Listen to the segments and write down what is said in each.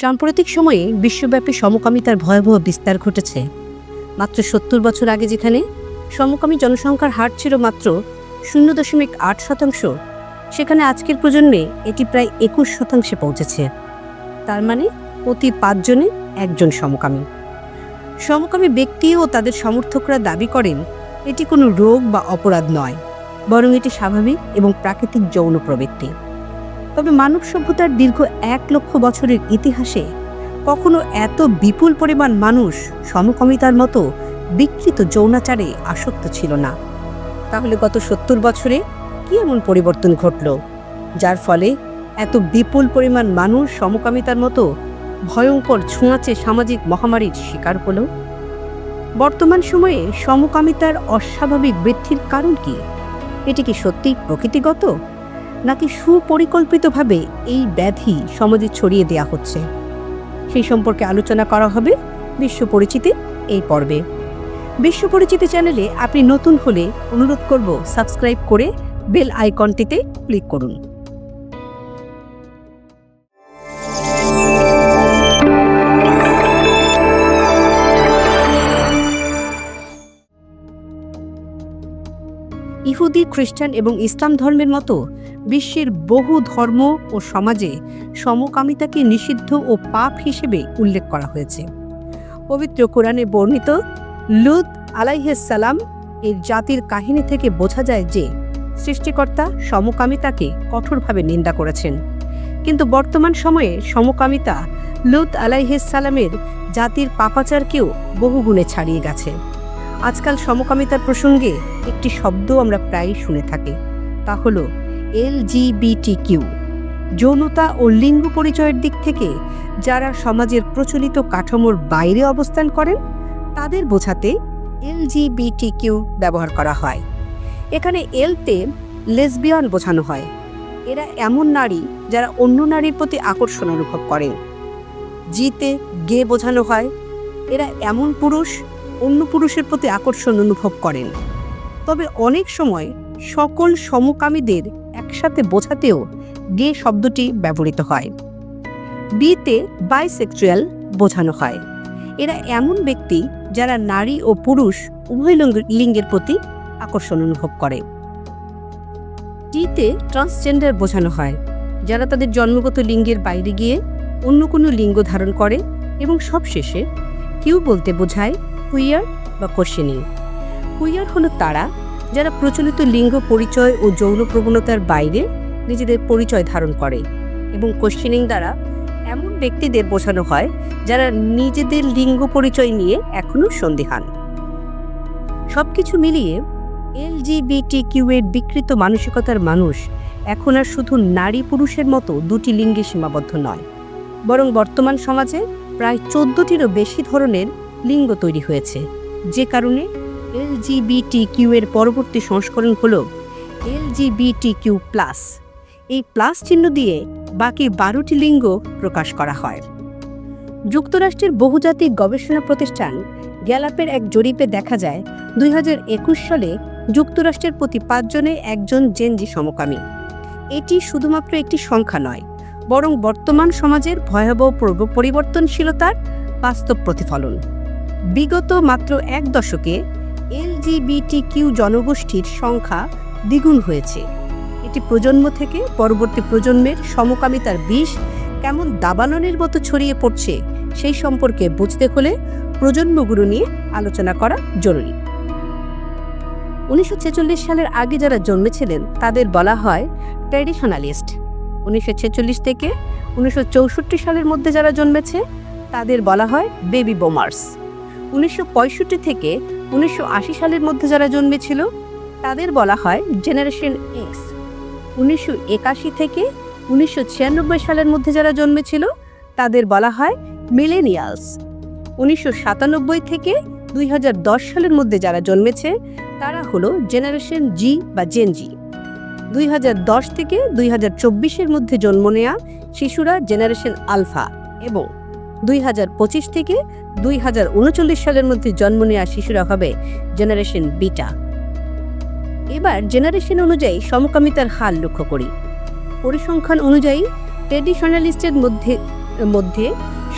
সাম্প্রতিক সময়ে বিশ্বব্যাপী সমকামিতার ভয়াবহ বিস্তার ঘটেছে। মাত্র সত্তর বছর আগে যেখানে সমকামী জনসংখ্যার হার ছিল মাত্র শূন্য দশমিক আট শতাংশ, সেখানে আজকের প্রজন্মে এটি প্রায় একুশ শতাংশে পৌঁছেছে। তার মানে প্রতি পাঁচজনে একজন সমকামী। সমকামী ব্যক্তি ও তাদের সমর্থকরা দাবি করেন, এটি কোনো রোগ বা অপরাধ নয়, বরং এটি স্বাভাবিক এবং প্রাকৃতিক যৌন প্রবৃত্তি। তবে মানব সভ্যতার দীর্ঘ এক লক্ষ বছরের ইতিহাসে কখনো এত বিপুল পরিমাণ মানুষ সমকামিতার মতো বিকৃত যৌনাচারে আসক্ত ছিল না। তাহলে গত সত্তর বছরে কি এমন পরিবর্তন ঘটল, যার ফলে এত বিপুল পরিমাণ মানুষ সমকামিতার মতো ভয়ঙ্কর ছোঁয়াচে সামাজিক মহামারীর শিকার হলো? বর্তমান সময়ে সমকামিতার অস্বাভাবিক বৃদ্ধির কারণ কি? এটি কি সত্যিই প্রকৃতিগত? নাকি সুপরিকল্পিতভাবে এই ব্যাধি সমাজে ছড়িয়ে দেয়া হচ্ছে? সেই সম্পর্কে আলোচনা করা হবে বিশ্ব পরিচিতি এই পর্বে। বিশ্ব পরিচিতি চ্যানেলে আপনি নতুন হলে অনুরোধ করব সাবস্ক্রাইব করে বেল আইকনটিতে ক্লিক করুন। ইহুদি, খ্রিস্টান এবং ইসলাম ধর্মের মতো বিশ্বের বহু ধর্ম ও সমাজে সমকামিতাকে নিষিদ্ধ ও পাপ হিসেবে উল্লেখ করা হয়েছে। পবিত্র কোরআনে বর্ণিত, লুত আলাইহাল্লাম এর জাতির কাহিনী থেকে বোঝা যায় যে, সৃষ্টিকর্তা সমকামিতাকে কঠোরভাবে নিন্দা করেছেন। কিন্তু বর্তমান সময়ে সমকামিতা লুত আলাইহিসালামের জাতির পাপাচারকেও বহুগুণে ছাড়িয়ে গেছে। আজকাল সমকামিতার প্রসঙ্গে একটি শব্দ আমরা প্রায়ই শুনে থাকি, তা হল এলজিবিটি কিউ, যৌনতা ও লিঙ্গ পরিচয়ের দিক থেকে যারা সমাজের প্রচলিত কাঠামোর বাইরে অবস্থান করেন, তাদের বোঝাতে এলজিবিটি কিউ ব্যবহার করা হয়। এখানে এলতে লেসবিয়ান বোঝানো হয়। এরা এমন নারী যারা অন্য নারীর প্রতি আকর্ষণ অনুভব করেন। জিতে গে বোঝানো হয়। এরা এমন পুরুষ, অন্য পুরুষের প্রতি আকর্ষণ অনুভব করেন। তবে অনেক সময় সকল সমকামীদের একসাথে বোঝাতেও গে শব্দটি ব্যবহৃত হয়। বিতে বাইসেক্সুয়াল বোঝানো হয়। এরা এমন ব্যক্তি যারা নারী ও পুরুষ উভয় লিঙ্গ- লিঙ্গের প্রতি আকর্ষণ অনুভব করে। টিতে ট্রান্সজেন্ডার বোঝানো হয়, যারা তাদের জন্মগত লিঙ্গের বাইরে গিয়ে অন্য কোনো লিঙ্গ ধারণ করে এবং সবশেষে কিউ বলতে বোঝায় কুইয়ার বা কোশ্চেনিং। কুইয়ার হলো তারা যারা প্রচলিত লিঙ্গ পরিচয় ও যৌন প্রবণতার বাইরে নিজেদের পরিচয় ধারণ করে এবং কোশ্চেনিং দ্বারা এমন ব্যক্তিদের বোঝানো হয় যারা নিজেদের লিঙ্গ পরিচয় নিয়ে এখনও সন্দিহান। সবকিছু মিলিয়ে এলজিবিটি কিউ এর বিকৃত মানসিকতার মানুষ এখন আর শুধু নারী পুরুষের মতো দুটি লিঙ্গে সীমাবদ্ধ নয়, বরং বর্তমান সমাজে প্রায় চোদ্দটিরও বেশি ধরনের লিঙ্গ তৈরি হয়েছে, যে কারণে এলজিবিটি কিউ এর পরবর্তী সংস্করণ হল এলজিবিটি কিউ প্লাস। এই প্লাস চিহ্ন দিয়ে বাকি বারোটি লিঙ্গ প্রকাশ করা হয়। যুক্তরাষ্ট্রের বহুজাতিক গবেষণা প্রতিষ্ঠান গ্যালাপের এক জরিপে দেখা যায়, দুই হাজার একুশ সালে যুক্তরাষ্ট্রের প্রতি পাঁচজনে একজন জেনজি সমকামী। এটি শুধুমাত্র একটি সংখ্যা নয়, বরং বর্তমান সমাজের ভয়াবহ পূর্ব- পরিবর্তনশীলতার বাস্তব প্রতিফলন। বিগত মাত্র এক দশকে এলজিবিটি কিউ জনগোষ্ঠীর সংখ্যা দ্বিগুণ হয়েছে। এটি প্রজন্ম থেকে পরবর্তী প্রজন্মের সমকামিতার বিষ কেমন দাবাননের মতো ছড়িয়ে পড়ছে সেই সম্পর্কে বুঝতে হলে প্রজন্মগুলো নিয়ে আলোচনা করা জরুরি। উনিশশো ছেচল্লিশ সালের আগে যারা জন্মেছিলেন, তাদের বলা হয় ট্র্যাডিশনালিস্ট। উনিশশো ছেচল্লিশ থেকে উনিশশো চৌষট্টি সালের মধ্যে যারা জন্মেছে, তাদের বলা হয় বেবি বোমার্স। উনিশশো পঁয়ষট্টি থেকে উনিশশো আশি সালের মধ্যে যারা জন্মেছিল, তাদের বলা হয় জেনারেশন এক্স উনিশশো একাশি থেকে উনিশশো ছিয়ানব্বই সালের মধ্যে যারা জন্মেছিল, তাদের বলা হয় মিলেনিয়ালস উনিশশো সাতানব্বই থেকে দুই হাজার দশ সালের মধ্যে যারা জন্মেছে, তারা হলো জেনারেশন জি বা জেন জি দুই থেকে দুই চব্বিশের মধ্যে জন্ম নেয়া শিশুরা জেনারেশন আলফা এবং দুই হাজার পঁচিশ থেকে দুই হাজার উনচল্লিশ সালের মধ্যে জন্ম নেওয়া শিশুরা হবে জেনারেশন বিটা এবার জেনারেশন অনুযায়ী সমকামিতার হার লক্ষ্য করি। পরিসংখ্যান অনুযায়ী ট্রেডিশনালিস্টের মধ্যে মধ্যে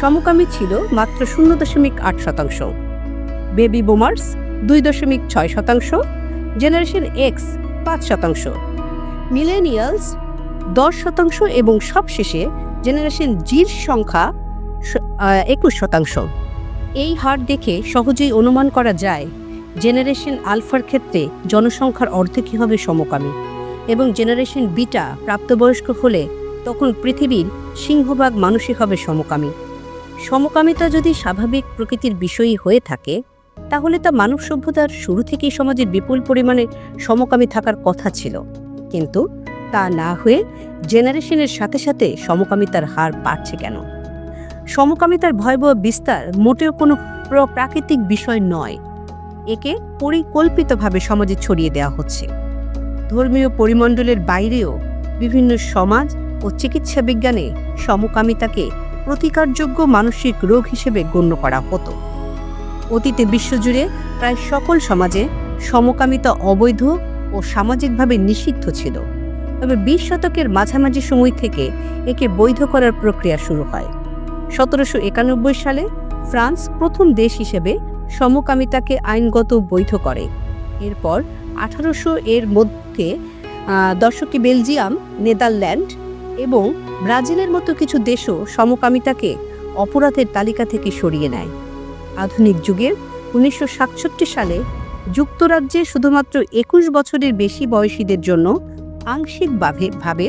সমকামী ছিল মাত্র শূন্য দশমিক আট শতাংশ। বেবি বোমার্স দুই দশমিক ছয় শতাংশ। জেনারেশন এক্স পাঁচ শতাংশ। মিলেনিয়ালস দশ শতাংশ এবং সবশেষে জেনারেশন জির সংখ্যা একুশ শতাংশ। এই হার দেখে সহজেই অনুমান করা যায়, জেনারেশন আলফার ক্ষেত্রে জনসংখ্যার অর্ধেকই হবে সমকামী এবং জেনারেশন বিটা প্রাপ্তবয়স্ক হলে তখন পৃথিবীর সিংহভাগ মানুষই হবে সমকামী। সমকামিতা যদি স্বাভাবিক প্রকৃতির বিষয়ই হয়ে থাকে, তাহলে তা মানব সভ্যতার শুরু থেকেই সমাজের বিপুল পরিমাণে সমকামী থাকার কথা ছিল। কিন্তু তা না হয়ে জেনারেশনের সাথে সাথে সমকামিতার হার বাড়ছে কেন? সমকামিতার ভয়াবহ বিস্তার মোটেও কোনো প্র- প্রাকৃতিক বিষয় নয়। একে পরিকল্পিতভাবে সমাজে ছড়িয়ে দেওয়া হচ্ছে। ধর্মীয় পরিমণ্ডলের বাইরেও বিভিন্ন সমাজ ও চিকিৎসা বিজ্ঞানে সমকামিতাকে প্রতিকারযোগ্য মানসিক রোগ হিসেবে গণ্য করা হতো। অতীতে বিশ্বজুড়ে প্রায় সকল সমাজে সমকামিতা অবৈধ ও সামাজিকভাবে নিষিদ্ধ ছিল। তবে বিশ শতকের মাঝামাঝি সময় থেকে একে বৈধ করার প্রক্রিয়া শুরু হয়। সতেরোশো একানব্বই সালে ফ্রান্স প্রথম দেশ হিসেবে সমকামিতাকে আইনগত বৈধ করে। এরপর আঠারোশো এর মধ্যে দশকে বেলজিয়াম, নেদারল্যান্ড এবং ব্রাজিলের মতো কিছু দেশও সমকামিতাকে অপরাধের তালিকা থেকে সরিয়ে নেয়। আধুনিক যুগের উনিশশো সাতষট্টি সালে যুক্তরাজ্যে শুধুমাত্র একুশ বছরের বেশি বয়সীদের জন্য আংশিকভাবে, ভাবে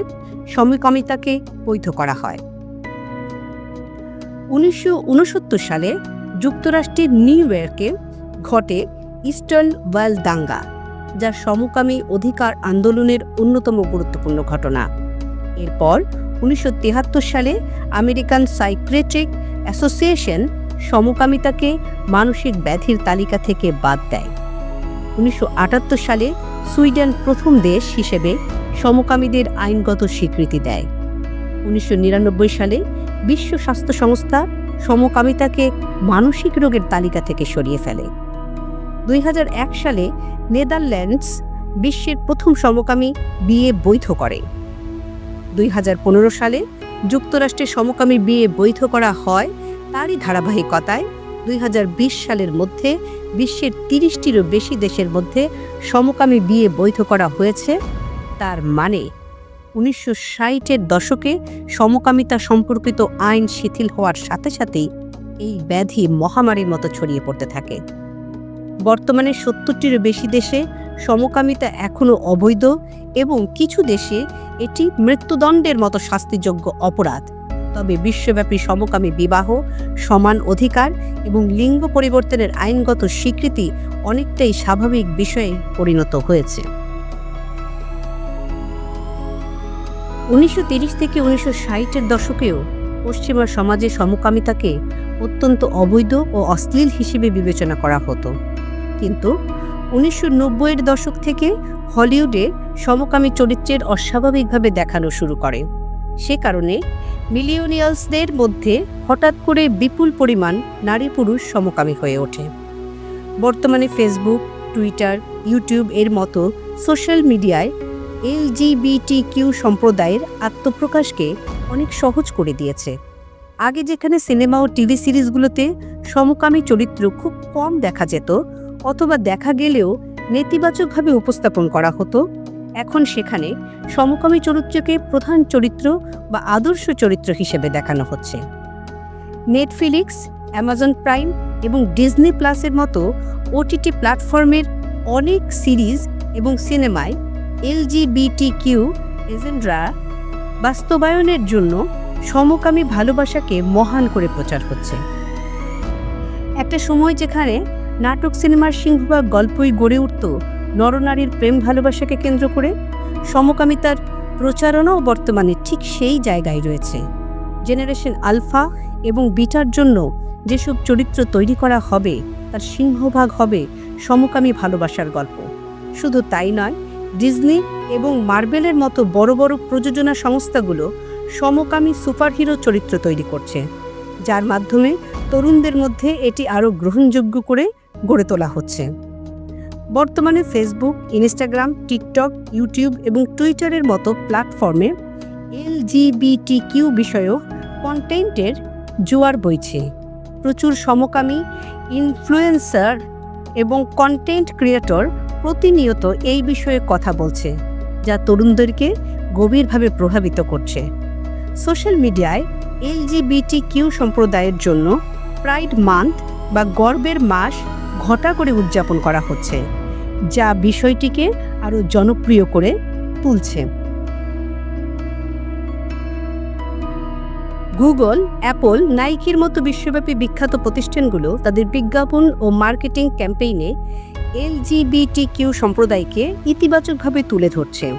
সমকামিতাকে বৈধ করা হয়। উনিশশো উনসত্তর সালে যুক্তরাষ্ট্রের নিউ ইয়র্কে ঘটে ইস্টার্ন ওয়াল দাঙ্গা যা সমকামী অধিকার আন্দোলনের অন্যতম গুরুত্বপূর্ণ ঘটনা। এরপর উনিশশো সালে আমেরিকান সাইক্রেট্রিক অ্যাসোসিয়েশন সমকামিতাকে মানসিক ব্যাধির তালিকা থেকে বাদ দেয়। উনিশশো আটাত্তর সালে সুইডেন প্রথম দেশ হিসেবে সমকামীদের আইনগত স্বীকৃতি দেয়। উনিশশো নিরানব্বই সালে বিশ্ব স্বাস্থ্য সংস্থা সমকামিতাকে মানসিক রোগের তালিকা থেকে সরিয়ে ফেলে। দুই হাজার এক সালে নেদারল্যান্ডস বিশ্বের প্রথম সমকামী বিয়ে বৈধ করে। দুই হাজার পনেরো সালে যুক্তরাষ্ট্রের সমকামী বিয়ে বৈধ করা হয় তারই ধারাবাহিকতায়। দুই হাজার বিশ সালের মধ্যে বিশ্বের তিরিশটিরও বেশি দেশের মধ্যে সমকামী বিয়ে বৈধ করা হয়েছে। তার মানে উনিশশো ষাটের দশকে সমকামিতা সম্পর্কিত আইন শিথিল হওয়ার সাথে সাথেই এই ব্যাধি মহামারীর মতো ছড়িয়ে পড়তে থাকে। বর্তমানে সত্তরটিরও বেশি দেশে সমকামিতা এখনও অবৈধ এবং কিছু দেশে এটি মৃত্যুদণ্ডের মতো শাস্তিযোগ্য অপরাধ। তবে বিশ্বব্যাপী সমকামী বিবাহ, সমান অধিকার এবং লিঙ্গ পরিবর্তনের আইনগত স্বীকৃতি অনেকটাই স্বাভাবিক বিষয়ে পরিণত হয়েছে। উনিশশো থেকে উনিশশো ষাটের দশকেও পশ্চিমা সমাজে সমকামিতাকে অত্যন্ত অবৈধ ও অশ্লীল হিসেবে বিবেচনা করা হতো। কিন্তু উনিশশো নব্বইয়ের দশক থেকে হলিউডে সমকামী চরিত্রের অস্বাভাবিকভাবে দেখানো শুরু করে। সে কারণে মিলিয়নিয়ালসদের মধ্যে হঠাৎ করে বিপুল পরিমাণ নারী পুরুষ সমকামী হয়ে ওঠে। বর্তমানে ফেসবুক, টুইটার, ইউটিউব এর মতো সোশ্যাল মিডিয়ায় এলজিবিটি কিউ সম্প্রদায়ের আত্মপ্রকাশকে অনেক সহজ করে দিয়েছে। আগে যেখানে সিনেমা ও টিভি সিরিজগুলোতে সমকামী চরিত্র খুব কম দেখা যেত, অথবা দেখা গেলেও নেতিবাচকভাবে উপস্থাপন করা হতো, এখন সেখানে সমকামী চরিত্রকে প্রধান চরিত্র বা আদর্শ চরিত্র হিসেবে দেখানো হচ্ছে। নেটফ্লিক্স, অ্যামাজন প্রাইম এবং ডিজনি প্লাসের মতো ওটিটি প্ল্যাটফর্মের অনেক সিরিজ এবং সিনেমায় এলজিবিটি কিউ এজেন্টরা বাস্তবায়নের জন্য সমকামী ভালোবাসাকে মহান করে প্রচার হচ্ছে একটা সময় যেখানে নাটক, সিনেমার সিংহভাগ গল্পই গড়ে উঠত নরনারীর প্রেম ভালোবাসাকে কেন্দ্র করে, সমকামিতার প্রচারণাও বর্তমানে ঠিক সেই জায়গায় রয়েছে। জেনারেশন আলফা এবং বিটার জন্য যেসব চরিত্র তৈরি করা হবে, তার সিংহভাগ হবে সমকামী ভালোবাসার গল্প। শুধু তাই নয় ডিজনি এবং মার্বেলের মতো বড় বড় প্রযোজনা সংস্থাগুলো সমকামী সুপারহিরো চরিত্র তৈরি করছে, যার মাধ্যমে তরুণদের মধ্যে এটি আরও গ্রহণযোগ্য করে গড়ে তোলা হচ্ছে। বর্তমানে ফেসবুক ইনস্টাগ্রাম টিকটক ইউটিউব এবং টুইটারের মতো প্ল্যাটফর্মে এলজিবিটি কিউ বিষয়েও কন্টেন্টের জোয়ার বইছে। প্রচুর সমকামী ইনফ্লুয়েন্সার এবং কন্টেন্ট ক্রিয়েটর প্রতিনিয়ত এই বিষয়ে কথা বলছে, যা তরুণদেরকে গভীরভাবে প্রভাবিত করছে। সোশ্যাল মিডিয়ায় এলজিবিটি কিউ সম্প্রদায়ের জন্য প্রাইড মান্থ বা গর্বের মাস ঘটা করে উদযাপন করা হচ্ছে, যা বিষয়টিকে আরও জনপ্রিয় করে তুলছে। গুগল, অ্যাপল, নাইকির মতো বিশ্বব্যাপী বিখ্যাত প্রতিষ্ঠানগুলো তাদের বিজ্ঞাপন ও মার্কেটিং ক্যাম্পেইনে এলজিবিটি কিউ সম্প্রদায়কে ইতিবাচকভাবে তুলে ধরছে।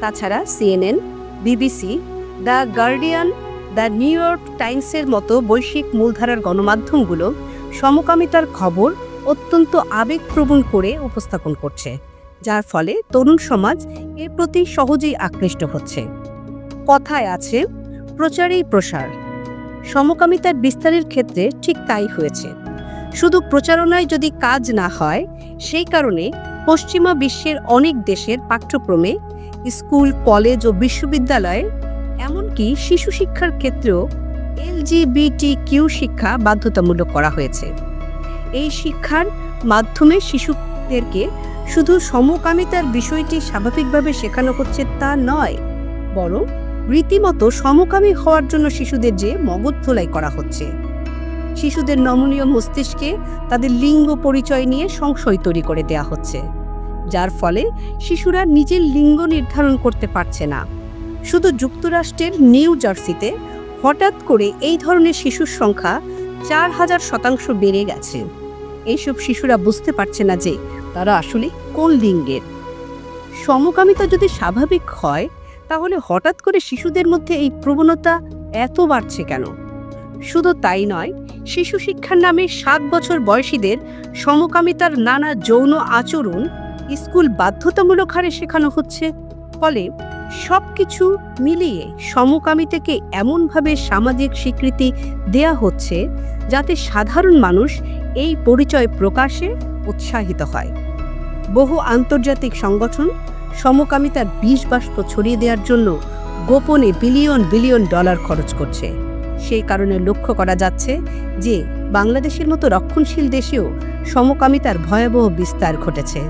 তাছাড়া CNN, BBC, the Guardian, the New York টাইমসের মতো বৈশ্বিক মূলধারার গণমাধ্যমগুলো সমকামিতার খবর অত্যন্ত আবেগপ্রবণ করে উপস্থাপন করছে, যার ফলে তরুণ সমাজ এর প্রতি সহজেই আকৃষ্ট হচ্ছে। কথায় আছে, প্রচারেই প্রসার। সমকামিতার বিস্তারের ক্ষেত্রে ঠিক তাই হয়েছে। শুধু প্রচারণায় যদি কাজ না হয় সেই কারণে পশ্চিমা বিশ্বের অনেক দেশের পাঠ্যক্রমে স্কুল, কলেজ ও বিশ্ববিদ্যালয়ে এমনকি শিশু শিক্ষার ক্ষেত্রেও এলজিবিটি কিউ শিক্ষা বাধ্যতামূলক করা হয়েছে। এই শিক্ষার মাধ্যমে শিশুদেরকে শুধু সমকামিতার বিষয়টি স্বাভাবিকভাবে শেখানো হচ্ছে তা নয়, বরং রীতিমতো সমকামী হওয়ার জন্য শিশুদের যে মগজ ধোলাই করা হচ্ছে। শিশুদের নমনীয় মস্তিষ্কে তাদের লিঙ্গ পরিচয় নিয়ে সংশয় তৈরি করে দেয়া হচ্ছে, যার ফলে শিশুরা নিজের লিঙ্গ নির্ধারণ করতে পারছে না। শুধু যুক্তরাষ্ট্রের নিউ জার্সিতে হঠাৎ করে এই ধরনের শিশুর সংখ্যা চার হাজার শতাংশ বেড়ে গেছে। এইসব শিশুরা বুঝতে পারছে না যে তারা আসলে কোন লিঙ্গের। সমকামিতা যদি স্বাভাবিক হয়, তাহলে হঠাৎ করে শিশুদের মধ্যে এই প্রবণতা এত বাড়ছে কেন? শুধু তাই নয় শিশু শিক্ষার নামে সাত বছর বয়সীদের সমকামিতার নানা যৌন আচরণ স্কুল বাধ্যতামূলক হারে শেখানো হচ্ছে। ফলে সব কিছু মিলিয়ে সমকামিতাকে এমনভাবে সামাজিক স্বীকৃতি দেয়া হচ্ছে যাতে সাধারণ মানুষ এই পরিচয় প্রকাশে উৎসাহিত হয়। বহু আন্তর্জাতিক সংগঠন সমকামিতার বিষ বাষ্প ছড়িয়ে দেওয়ার জন্য গোপনে বিলিয়ন বিলিয়ন ডলার খরচ করছে। সেই কারণে লক্ষ্য করা যাচ্ছে যে বাংলাদেশের মতো রক্ষণশীল দেশেও সমকামিতার ভয়াবহ বিস্তার ঘটেছে।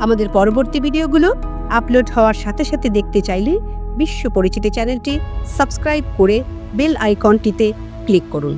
আমাদের পরবর্তী ভিডিওগুলো আপলোড হওয়ার সাথে সাথে দেখতে চাইলে বিশ্ব পরিচিতি চ্যানেলটি সাবস্ক্রাইব করে বেল আইকনটিতে ক্লিক করুন।